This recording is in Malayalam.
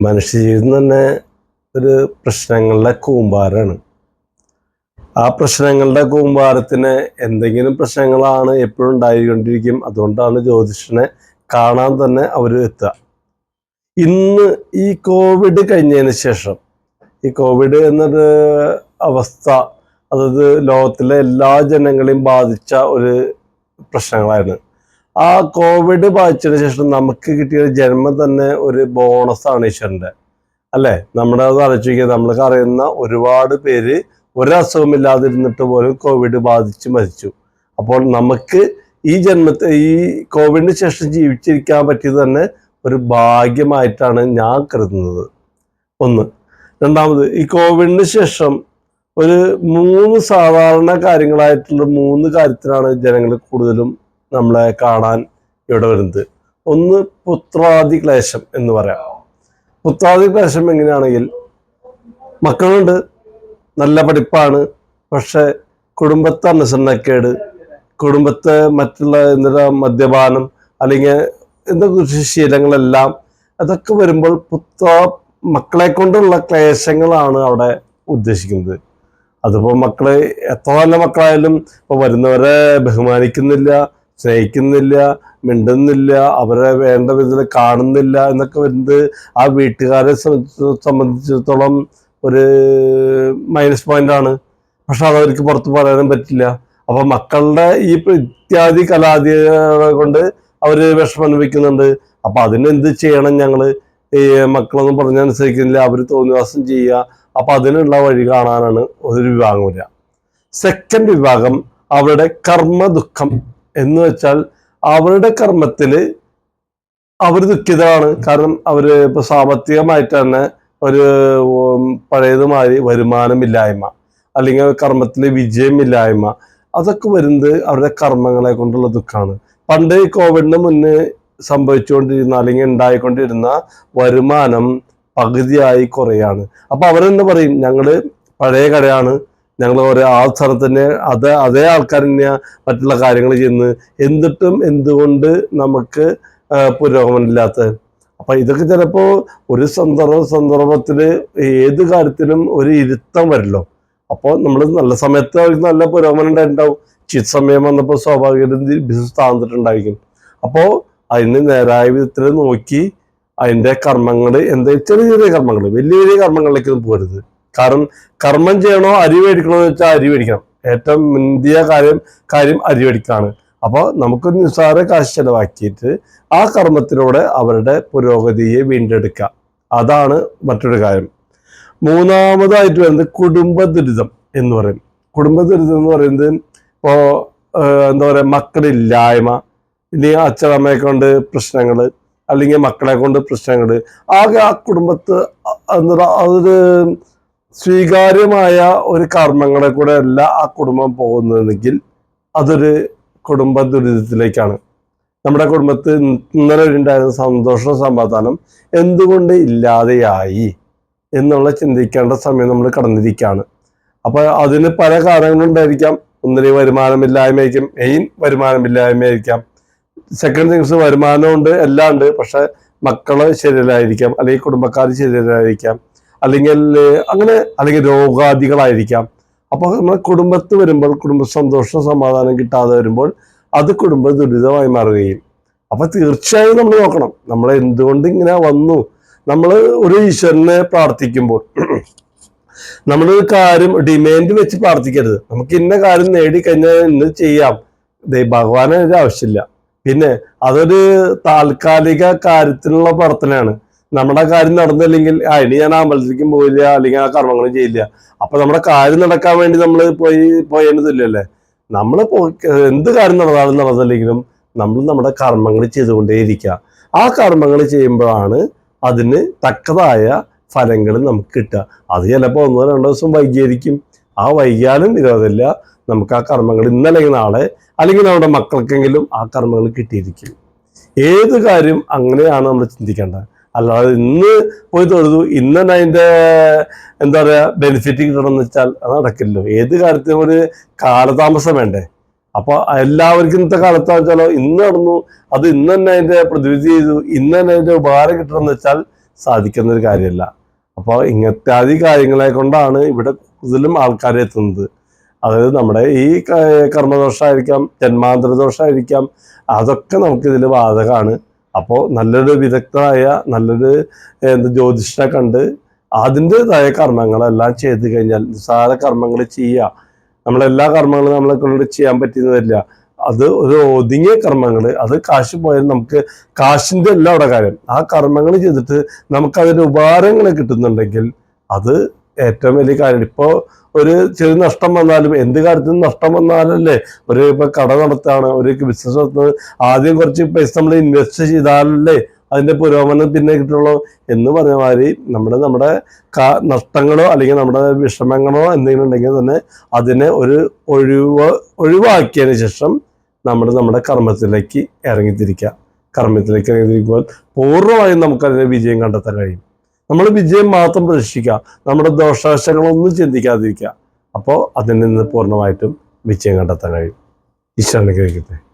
മനുഷ്യജീവിതം തന്നെ ഒരു പ്രശ്നങ്ങളുടെ കൂമ്പാരമാണ്. ആ പ്രശ്നങ്ങളുടെ കൂമ്പാരത്തിന് എന്തെങ്കിലും പ്രശ്നങ്ങളാണ് എപ്പോഴും ഉണ്ടായിക്കൊണ്ടിരിക്കും. അതുകൊണ്ടാണ് ജ്യോതിഷനെ കാണാൻ തന്നെ അവർ എത്തുക. ഇന്ന് ഈ കോവിഡ് കഴിഞ്ഞതിന് ശേഷം ഈ കോവിഡ് എന്നൊരു അവസ്ഥ അതായത് ലോകത്തിലെ എല്ലാ ജനങ്ങളെയും ബാധിച്ച ഒരു പ്രശ്നങ്ങളായിരുന്നു. ആ കോവിഡ് ബാധിച്ചതിന് ശേഷം നമുക്ക് കിട്ടിയ ജന്മം തന്നെ ഒരു ബോണസാണ് ഈശ്വരന്റെ അല്ലെ? നമ്മുടെ അത് ആലോചിക്കുക. നമ്മൾക്ക് അറിയുന്ന ഒരുപാട് പേര് ഒരസുഖമില്ലാതിരുന്നിട്ട് പോലും കോവിഡ് ബാധിച്ച് മരിച്ചു. അപ്പോൾ നമുക്ക് ഈ ജന്മത്തെ ഈ കോവിഡിന് ശേഷം ജീവിച്ചിരിക്കാൻ പറ്റിയത് തന്നെ ഒരു ഭാഗ്യമായിട്ടാണ് ഞാൻ കരുതുന്നത്. ഒന്ന്. രണ്ടാമത് ഈ കോവിഡിന് ശേഷം ഒരു മൂന്ന് സാധാരണ കാര്യങ്ങളായിട്ടുള്ള മൂന്ന് കാര്യത്തിലാണ് ജനങ്ങൾ കൂടുതലും നമ്മളെ കാണാൻ ഇവിടെ വരുന്നത്. ഒന്ന് പുത്രാദി ക്ലേശം എന്ന് പറയാം. പുത്രാദി ക്ലേശം എങ്ങനെയാണെങ്കിൽ മക്കളുണ്ട് നല്ല പഠിപ്പാണ് പക്ഷെ കുടുംബത്തെ അനുസരണക്കേട് കുടുംബത്തെ മറ്റുള്ള എന്താ മദ്യപാനം അല്ലെങ്കിൽ എന്താ ശീലങ്ങളെല്ലാം അതൊക്കെ വരുമ്പോൾ പുത്ര മക്കളെ കൊണ്ടുള്ള ക്ലേശങ്ങളാണ് അവിടെ ഉദ്ദേശിക്കുന്നത്. അതിപ്പോ മക്കളെ എത്ര നല്ല മക്കളായാലും ഇപ്പൊ വരുന്നവരെ ബഹുമാനിക്കുന്നില്ല സ്നേഹിക്കുന്നില്ല മിണ്ടുന്നില്ല അവരെ വേണ്ട വിധത്തിൽ കാണുന്നില്ല എന്നൊക്കെ വരുന്നത് ആ വീട്ടുകാരെ സംബന്ധിച്ചിടത്തോളം ഒരു മൈനസ് പോയിന്റ് ആണ്. പക്ഷെ അതവർക്ക് പുറത്ത് പറയാനും പറ്റില്ല. അപ്പൊ മക്കളുടെ ഈ ഇത്യാദി കലാധികളെ കൊണ്ട് അവർ വിഷമം അനുഭവിക്കുന്നുണ്ട്. അപ്പൊ അതിനെന്ത് ചെയ്യണം ഞങ്ങൾ? ഈ മക്കളൊന്നും പറഞ്ഞനുസരിക്കുന്നില്ല അവർ തോന്നിവാസം ചെയ്യുക. അപ്പൊ അതിനുള്ള വഴി കാണാനാണ് ഒരു വിഭാഗം വരിക. സെക്കൻഡ് വിഭാഗം അവരുടെ കർമ്മ ദുഃഖം എന്ന് വെച്ചാൽ അവരുടെ കർമ്മത്തിൽ അവർ ദുഃഖിതരാണ്. കാരണം അവർ ഇപ്പൊ സാമ്പത്തികമായിട്ട് തന്നെ ഒരു പഴയതുമാതിരി വരുമാനമില്ലായ്മ അല്ലെങ്കിൽ കർമ്മത്തിൽ വിജയമില്ലായ്മ അതൊക്കെ വരുന്നത് അവരുടെ കർമ്മങ്ങളെ കൊണ്ടുള്ള ദുഃഖമാണ് പണ്ട് കോവിഡിന് മുന്നേ സംഭവിച്ചുകൊണ്ടിരുന്ന അല്ലെങ്കിൽ ഉണ്ടായിക്കൊണ്ടിരുന്ന വരുമാനം പകുതിയായി കുറയാണ്. അപ്പൊ അവരെന്നെ പറയും? ഞങ്ങൾ പഴയ കടയാണ് ഞങ്ങൾ ഒരേ ആ സ്ഥലത്തിന് അത് അതേ ആൾക്കാർ തന്നെയാ മറ്റുള്ള കാര്യങ്ങൾ ചെയ്യുന്നത്. എന്നിട്ടും എന്തുകൊണ്ട് നമുക്ക് പുരോഗമനമില്ലാത്തത്? അപ്പം ഇതൊക്കെ ചിലപ്പോ ഒരു സന്ദർഭ സന്ദർഭത്തിൽ ഏത് കാര്യത്തിലും ഒരു ഇരുത്തം വരല്ലോ. അപ്പോൾ നമ്മൾ നല്ല സമയത്ത് അവർക്ക് നല്ല പുരോഗമനം ഉണ്ടായിട്ടുണ്ടാവും. ചിത് സമയം വന്നപ്പോൾ സ്വാഭാവികമായിട്ടും ബിസിനസ് താഴ്ന്നിട്ടുണ്ടായിരിക്കും അപ്പോൾ അതിന് നേരായ വിധത്തിൽ നോക്കി അതിന്റെ കർമ്മങ്ങൾ എന്താ ചെറിയ ചെറിയ കർമ്മങ്ങൾ വലിയ വലിയ കർമ്മങ്ങളിലേക്കൊന്നും പോകരുത്. കാരണം കർമ്മം ചെയ്യണോ അരി മേടിക്കണോ എന്ന് വെച്ചാൽ അരി മേടിക്കണം. ഏറ്റവും മുന്തിയ കാര്യം കാര്യം അരി മേടിക്കാണ്. അപ്പോൾ നമുക്ക് നിസ്സാര കാശ് ചെലവാക്കിയിട്ട് ആ കർമ്മത്തിലൂടെ അവരുടെ പുരോഗതിയെ വീണ്ടെടുക്കുക അതാണ് മറ്റൊരു കാര്യം. മൂന്നാമതായിട്ട് വരുന്നത് കുടുംബ ദുരിതം എന്ന് പറയും. കുടുംബ ദുരിതം എന്ന് പറയുന്നത് ഇപ്പോ ഏഹ്, എന്താ പറയുക മക്കളില്ലായ്മ ഇല്ലെങ്കിൽ അച്ഛനമ്മയെ കൊണ്ട് പ്രശ്നങ്ങൾ അല്ലെങ്കിൽ മക്കളെ കൊണ്ട് പ്രശ്നങ്ങൾ ആകെ ആ കുടുംബത്ത് എന്താ അതൊരു സ്വീകാര്യമായ ഒരു കർമ്മങ്ങളെ കൂടെ അല്ല ആ കുടുംബം പോകുന്നതെങ്കിൽ അതൊരു കുടുംബ ദുരിതത്തിലേക്കാണ്. നമ്മുടെ കുടുംബത്തിൽ ഇന്നലെ ഉണ്ടായിരുന്ന സന്തോഷ സമാധാനം എന്തുകൊണ്ട് ഇല്ലാതെയായി എന്നുള്ള ചിന്തിക്കേണ്ട സമയം നമ്മൾ കടന്നിരിക്കുകയാണ്. അപ്പോൾ അതിന് പല കാരണങ്ങളുണ്ടായിരിക്കാം ഒന്നിന് വരുമാനമില്ലായ്മയായിരിക്കും. മെയിൻ വരുമാനമില്ലായ്മയായിരിക്കാം. സെക്കൻഡ് തിങ്സ് വരുമാനമുണ്ട് എല്ലാം ഉണ്ട്. പക്ഷെ മക്കൾ ശരിയല്ലായിരിക്കാം. അല്ലെങ്കിൽ കുടുംബക്കാർ ശരിയല്ലായിരിക്കാം. അല്ലെങ്കിൽ അങ്ങനെ അല്ലെങ്കിൽ രോഗാദികളായിരിക്കാം. അപ്പോൾ നമ്മൾ കുടുംബത്ത് വരുമ്പോൾ കുടുംബ സന്തോഷം സമാധാനം കിട്ടാതെ വരുമ്പോൾ അത് കുടുംബ ദുരിതമായി മാറുകയും. അപ്പോൾ തീർച്ചയായും നമ്മൾ നോക്കണം. നമ്മൾ എന്തുകൊണ്ട് ഇങ്ങനെ വന്നു? നമ്മൾ ഒരു ഈശ്വരനെ പ്രാർത്ഥിക്കുമ്പോൾ നമ്മളൊരു കാര്യം ഡിമാൻഡ് വെച്ച് പ്രാർത്ഥിക്കരുത്. നമുക്ക് ഇന്ന കാര്യം നേടിക്കഴിഞ്ഞാൽ ഇന്ന് ചെയ്യാം. ഭഗവാനെ ആവശ്യമില്ല. പിന്നെ അതൊരു താൽക്കാലിക കാര്യത്തിനുള്ള പ്രാർത്ഥനയാണ്. നമ്മുടെ കാര്യം നടന്നില്ലെങ്കിൽ ആ ഇനി ഞാൻ അമ്പലത്തിലേക്കും പോയില്ല അല്ലെങ്കിൽ ആ കർമ്മങ്ങളും ചെയ്യില്ല. അപ്പൊ നമ്മുടെ കാര്യം നടക്കാൻ വേണ്ടി നമ്മൾ പോയി പോയേണ്ടതില്ലല്ലേ? നമ്മൾ എന്ത് കാര്യം നടന്നാലും നടന്നില്ലെങ്കിലും നമ്മൾ നമ്മുടെ കർമ്മങ്ങൾ ചെയ്തുകൊണ്ടേയിരിക്കുക. ആ കർമ്മങ്ങൾ ചെയ്യുമ്പോഴാണ് അതിന് തക്കതായ ഫലങ്ങൾ നമുക്ക് കിട്ടുക. അത് ചിലപ്പോൾ ഒന്നോ രണ്ടോ ദിവസം വൈകിയായിരിക്കും. ആ വൈകിയാലും വിരോധമില്ല നമുക്ക് ആ കർമ്മങ്ങൾ ഇന്നല്ലെങ്കിൽ നാളെ അല്ലെങ്കിൽ നമ്മുടെ മക്കൾക്കെങ്കിലും ആ കർമ്മങ്ങൾ കിട്ടിയിരിക്കും. ഏത് കാര്യം അങ്ങനെയാണ് നമ്മൾ ചിന്തിക്കേണ്ടത്? അല്ലാതെ ഇന്ന് പോയി തൊഴുതു. ഇന്ന് തന്നെ അതിന്റെ എന്താ പറയാ ബെനിഫിറ്റ് കിട്ടണം എന്ന് വെച്ചാൽ അത് നടക്കില്ലല്ലോ. ഏത് കാര്യത്തിനും ഒരു കാലതാമസം വേണ്ടേ? അപ്പോൾ എല്ലാവർക്കും ഇന്നത്തെ കാലത്ത് വെച്ചാലോ ഇന്ന് നടന്നു അത് ഇന്ന് തന്നെ അതിന്റെ പ്രതിവിധി ചെയ്തു ഇന്ന് തന്നെ അതിന്റെ ഉപകാരം കിട്ടണം എന്ന് വെച്ചാൽ സാധിക്കുന്ന ഒരു കാര്യമല്ല. അപ്പോൾ ഇങ്ങനത്തെ ആദ്യ കാര്യങ്ങളെ കൊണ്ടാണ് ഇവിടെ കൂടുതലും ആൾക്കാർ എത്തുന്നത്. അതായത് നമ്മുടെ ഈ കർമ്മദോഷമായിരിക്കാം ജന്മാന്തര ദോഷമായിരിക്കാം അതൊക്കെ നമുക്കിതിൽ ബാധകമാണ് അപ്പോൾ നല്ലൊരു വിദഗ്ധരായ നല്ലൊരു എന്ത് ജ്യോതിഷനെ കണ്ട് അതിന്റെതായ കർമ്മങ്ങളെല്ലാം ചെയ്ത് കഴിഞ്ഞാൽ നിസ്സാര കർമ്മങ്ങൾ ചെയ്യുക നമ്മളെല്ലാ കർമ്മങ്ങളും നമ്മളെ കൊണ്ട് ചെയ്യാൻ പറ്റുന്നതല്ല. അത് ഒരു ഒതുങ്ങിയ കർമ്മങ്ങൾ. അത് കാശ് പോയാൽ നമുക്ക് കാശിന്റെ അല്ല അവിടെ കാര്യം. ആ കർമ്മങ്ങൾ ചെയ്തിട്ട് നമുക്കതിന്റെ ഉപകാരങ്ങൾ കിട്ടുന്നുണ്ടെങ്കിൽ അത് ഏറ്റവും വലിയ കാര്യം. ഇപ്പോൾ ഒരു ചെറിയ നഷ്ടം വന്നാലും എന്ത് കാര്യത്തിൽ നഷ്ടം വന്നാലല്ലേ? ഒരു ഇപ്പൊ കട നടത്താണ് ഒരു ബിസിനസ് നടത്തുന്നത്. ആദ്യം കുറച്ച് പൈസ നമ്മൾ ഇൻവെസ്റ്റ് ചെയ്താലല്ലേ അതിന്റെ പുരോഗമനം പിന്നെ കിട്ടുള്ളൂ എന്ന് പറഞ്ഞ മാതിരി നമ്മുടെ നമ്മുടെ നഷ്ടങ്ങളോ അല്ലെങ്കിൽ നമ്മുടെ വിഷമങ്ങളോ എന്തെങ്കിലും ഉണ്ടെങ്കിൽ തന്നെ അതിനെ ഒരു ഒഴിവ് ഒഴിവാക്കിയതിന് ശേഷം നമ്മൾ നമ്മുടെ കർമ്മത്തിലേക്ക് ഇറങ്ങിത്തിരിക്കുക. കർമ്മത്തിലേക്ക് ഇറങ്ങിത്തിരിക്കുമ്പോൾ പൂർണമായും നമുക്ക് അതിനെ വിജയം കണ്ടെത്താൻ കഴിയും. നമ്മൾ വിജയം മാത്രം പ്രതീക്ഷിക്കുക. നമ്മുടെ ദോഷവശങ്ങളൊന്നും ചിന്തിക്കാതിരിക്കുക. അപ്പോൾ അതിൽ നിന്ന് പൂർണമായിട്ടും വിജയം കണ്ടെത്താൻ കഴിയും. ഈശ്വരനെ കഴിക്കട്ടെ